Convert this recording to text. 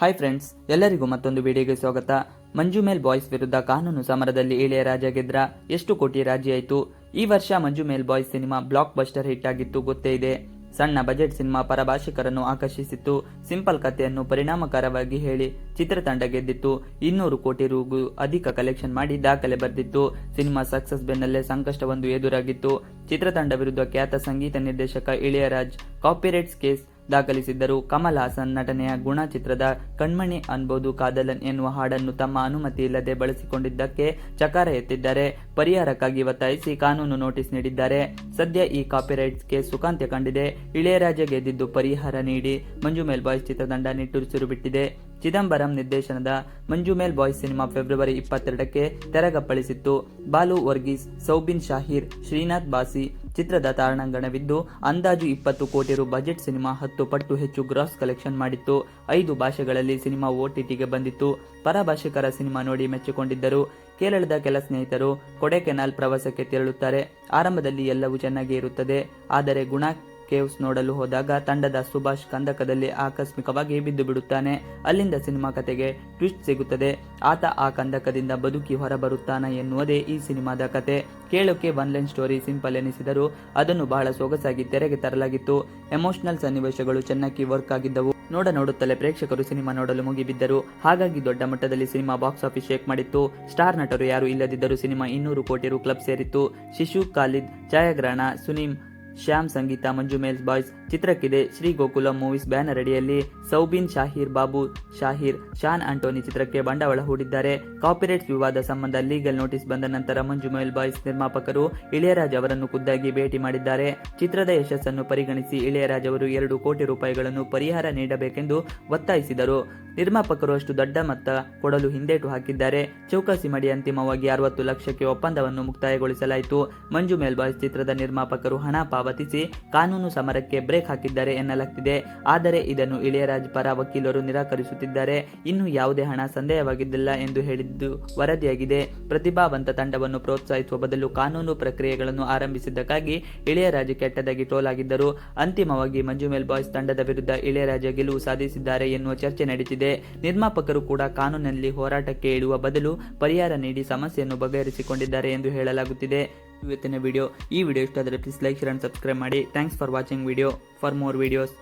Hi friends ಎಲ್ಲರಿಗೂ ಮತ್ತೊಂದು ವಿಡಿಯೋಗೆ ಸ್ವಾಗತ. ಮಂಜು ಮೇಲ್ ಬಾಯ್ಸ್ ವಿರುದ್ಧ ಕಾನೂನು ಸಮರದಲ್ಲಿ ಇಳೆಯರಾಜ ಗೆದ್ರ ಎಷ್ಟು ಕೋಟಿ ರಾಜಿ ಆಯಿತು? ಈ ವರ್ಷ Manjummel Boys cinema blockbuster hit ಆಗಿತ್ತು ಗೊತ್ತೇ ಇದೆ. ಸಣ್ಣ ಬಜೆಟ್ ಸಿನಿಮಾ ಪರಭಾಷಿಕರನ್ನು ಆಕರ್ಷಿಸಿತ್ತು. ಸಿಂಪಲ್ ಕಥೆಯನ್ನು ಪರಿಣಾಮಕಾರವಾಗಿ ಹೇಳಿ ಚಿತ್ರತಂಡ ಗೆದ್ದಿತ್ತು. ಇನ್ನೂರು ಕೋಟಿ ರೂಗೂ ಅಧಿಕ ಕಲೆಕ್ಷನ್ ಮಾಡಿ ದಾಖಲೆ ಬರೆದಿತ್ತು. ಸಿನಿಮಾ ಸಕ್ಸಸ್ ಬೆನ್ನಲ್ಲೇ ಸಂಕಷ್ಟವೊಂದು ಎದುರಾಗಿತ್ತು. ಚಿತ್ರತಂಡ ವಿರುದ್ಧ ಖ್ಯಾತ ಸಂಗೀತ ನಿರ್ದೇಶಕ ಇಳೆಯರಾಜ್ ಕಾಪಿರೈಟ್ಸ್ ಕೇಸ್ ದಾಖಲಿಸಿದ್ದರು. ಕಮಲ್ ಹಾಸನ್ ನಟನೆಯ ಗುಣ ಚಿತ್ರದ ಕಣ್ಮಣಿ ಅನ್ಬೋದು ಕಾದಲನ್ ಎನ್ನುವ ಹಾಡನ್ನು ತಮ್ಮ ಅನುಮತಿ ಇಲ್ಲದೆ ಬಳಸಿಕೊಂಡಿದ್ದಕ್ಕೆ ಚಕಾರ ಎತ್ತಿದ್ದಾರೆ. ಪರಿಹಾರಕ್ಕಾಗಿ ಒತ್ತಾಯಿಸಿ ಕಾನೂನು ನೋಟಿಸ್ ನೀಡಿದ್ದಾರೆ. ಸದ್ಯ ಈ ಕಾಪಿರೈಟ್ಸ್ ಕೇಸ್ ಸುಖಾಂತ್ಯ ಕಂಡಿದೆ. ಇಳೆಯರಾಜ ಗೆದ್ದಿದ್ದು ಪರಿಹಾರ ನೀಡಿ ಮಂಜು ಮೇಲ್ ಬಾಯ್ಸ್ ಚಿತ್ರತಂಡ ನಿಟ್ಟುಸಿರು ಬಿಟ್ಟಿದೆ ಚಿದಂಬರಂ ನಿರ್ದೇಶನದ Manjummel boys cinema February ಇಪ್ಪತ್ತೆರಡಕ್ಕೆ ತೆರಗಪ್ಪಳಿಸಿತ್ತು ಬಾಲು ವರ್ಗೀಸ್, ಸೌಬಿನ್ ಶಾಹೀರ್, ಶ್ರೀನಾಥ್ ಬಾಸಿ ಚಿತ್ರದ ತಾರಣಾಂಗಣವಿದ್ದು ಅಂದಾಜು ಇಪ್ಪತ್ತು ಕೋಟಿ ರು ಬಜೆಟ್ ಸಿನಿಮಾ, ಹತ್ತು ಪಟ್ಟು ಹೆಚ್ಚು ಗ್ರಾಸ್ ಕಲೆಕ್ಷನ್ ಮಾಡಿತ್ತು. ಐದು ಭಾಷೆಗಳಲ್ಲಿ ಸಿನಿಮಾ ಓಟಿಟಿಗೆ ಬಂದಿತ್ತು. ಪರಭಾಷಿಕರ ಸಿನಿಮಾ ನೋಡಿ ಮೆಚ್ಚಿಕೊಂಡಿದ್ದರು. ಕೇರಳದ ಕೆಲ ಸ್ನೇಹಿತರು ಕೊಡೆಕೆನಾಲ್ ಪ್ರವಾಸಕ್ಕೆ ತೆರಳುತ್ತಾರೆ. ಆರಂಭದಲ್ಲಿ ಎಲ್ಲವೂ ಚೆನ್ನಾಗಿ ಇರುತ್ತದೆ. ಆದರೆ ಗುಣ ಕೇವ್ಸ್ ನೋಡಲು ಹೋದಾಗ ತಂಡದ ಸುಭಾಷ್ ಕಂದಕದಲ್ಲಿ ಆಕಸ್ಮಿಕವಾಗಿ ಬಿದ್ದು ಬಿಡುತ್ತಾನೆ. ಅಲ್ಲಿಂದ ಸಿನಿಮಾ ಕತೆಗೆ ಟ್ವಿಸ್ಟ್ ಸಿಗುತ್ತದೆ. ಆತ ಆ ಕಂದಕದಿಂದ ಬದುಕಿ ಹೊರಬರುತ್ತಾನ ಎನ್ನುವುದೇ ಈ ಸಿನಿಮಾದ ಕತೆ. ಕೇಳೋಕೆ ಒನ್ ಲೈನ್ ಸ್ಟೋರಿ ಸಿಂಪಲ್ ಎನಿಸಿದರೂ ಅದನ್ನು ಬಹಳ ಸೊಗಸಾಗಿ ತೆರೆಗೆ ತರಲಾಗಿತ್ತು. ಎಮೋಷನಲ್ ಸನ್ನಿವೇಶಗಳು ಚೆನ್ನಾಗಿ ವರ್ಕ್ ಆಗಿದ್ದವು. ನೋಡ ನೋಡುತ್ತಲೇ ಪ್ರೇಕ್ಷಕರು ಸಿನಿಮಾ ನೋಡಲು ಮುಗಿಬಿದ್ದರು. ಹಾಗಾಗಿ ದೊಡ್ಡ ಮಟ್ಟದಲ್ಲಿ ಸಿನಿಮಾ ಬಾಕ್ಸ್ ಆಫೀಸ್ ಶೇಕ್ ಮಾಡಿತ್ತು. ಸ್ಟಾರ್ ನಟರು ಯಾರು ಇಲ್ಲದಿದ್ದರೂ ಸಿನಿಮಾ ಇನ್ನೂರು ಕೋಟಿ ರು ಕ್ಲಬ್ ಸೇರಿತ್ತು. ಶಿಶು, ಖಾಲಿದ್, ಛಾಯಾಗ್ರಹಣ, ಸುನೀಮ್ ಶ್ಯಾಮ್ ಸಂಗೀತ, ಮಂಜು ಮೇಲ್ಸ್ ಬಾಯ್ಸ್ ಚಿತ್ರಕ್ಕಿದೆ. ಶ್ರೀ ಗೋಕುಲ ಮೂವೀಸ್ ಬ್ಯಾನರ್ ಅಡಿಯಲ್ಲಿ ಸೌಬಿನ್, ಶಾಹೀರ್ ಬಾಬು, ಶಾಹೀರ್, ಶಾನ್ ಆಂಟೋನಿ ಚಿತ್ರಕ್ಕೆ ಬಂಡವಾಳ ಹೂಡಿದ್ದಾರೆ. ಕಾಪಿರೈಟ್ ವಿವಾದ ಸಂಬಂಧ ಲೀಗಲ್ ನೋಟಿಸ್ ಬಂದ ನಂತರ ಮಂಜು ಮೇಲ್ ಬಾಯ್ಸ್ ನಿರ್ಮಾಪಕರು ಇಳೆಯರಾಜ್ ಅವರನ್ನು ಖುದ್ದಾಗಿ ಭೇಟಿ ಮಾಡಿದ್ದಾರೆ. ಚಿತ್ರದ ಯಶಸ್ಸನ್ನು ಪರಿಗಣಿಸಿ ಇಳೆಯರಾಜ್ ಅವರು ಎರಡು ಕೋಟಿ ರೂಪಾಯಿಗಳನ್ನು ಪರಿಹಾರ ನೀಡಬೇಕೆಂದು ಒತ್ತಾಯಿಸಿದರು. ನಿರ್ಮಾಪಕರು ಅಷ್ಟು ದೊಡ್ಡ ಮೊತ್ತ ಕೊಡಲು ಹಿಂದೇಟು ಹಾಕಿದ್ದಾರೆ. ಚೌಕಾಸಿ ಮಾಡಿ ಅಂತಿಮವಾಗಿ ಅರವತ್ತು ಲಕ್ಷಕ್ಕೆ ಒಪ್ಪಂದವನ್ನು ಮುಕ್ತಾಯಗೊಳಿಸಲಾಯಿತು. ಮಂಜು ಮೇಲ್ಬಾಯ್ಸ್ ಚಿತ್ರದ ನಿರ್ಮಾಪಕರು ಹಣ ಪಾವತಿಸಿ ಕಾನೂನು ಸಮರಕ್ಕೆ ಬ್ರೇಕ್ ಹಾಕಿದ್ದಾರೆ ಎನ್ನಲಾಗ್ತಿದೆ. ಆದರೆ ಇದನ್ನು ಇಳೆಯರಾಜ್ ಪರ ವಕೀಲರು ನಿರಾಕರಿಸುತ್ತಿದ್ದಾರೆ. ಇನ್ನು ಯಾವುದೇ ಹಣ ಸಂದೇಹವಾಗಿದ್ದಿಲ್ಲ ಎಂದು ಹೇಳಿದ್ದು ವರದಿಯಾಗಿದೆ. ಪ್ರತಿಭಾವಂತ ತಂಡವನ್ನು ಪ್ರೋತ್ಸಾಹಿಸುವ ಬದಲು ಕಾನೂನು ಪ್ರಕ್ರಿಯೆಗಳನ್ನು ಆರಂಭಿಸಿದ್ದಕ್ಕಾಗಿ ಇಳೆಯರಾಜ್ ಕೆಟ್ಟದಾಗಿ ಟ್ರೋಲ್ ಆಗಿದ್ದರು ಅಂತಿಮವಾಗಿ ಮಂಜು ಮೇಲ್ ಬಾಯ್ಸ್ ತಂಡದ ವಿರುದ್ಧ ಇಳೆಯರಾಜ ಗೆಲುವು ಸಾಧಿಸಿದ್ದಾರೆ ಎನ್ನುವ ಚರ್ಚೆ ನಡೆಸಿದೆ ನಿರ್ಮಾಪಕರು ಕೂಡ ಕಾನೂನಿನಲ್ಲಿ ಹೋರಾಟಕ್ಕೆ ಇಳುವ ಬದಲು ಪರಿಹಾರ ನೀಡಿ ಸಮಸ್ಯೆಯನ್ನು ಬಗೆಹರಿಸಿಕೊಂಡಿದ್ದಾರೆ ಎಂದು ಹೇಳಲಾಗುತ್ತಿದೆ. ಇವತ್ತಿನ ವಿಡಿಯೋ ಈ ವಿಡಿಯೋ ಇಷ್ಟ ಆದರೆ please like share and subscribe ಮಾಡಿ. Thanks for watching video for more videos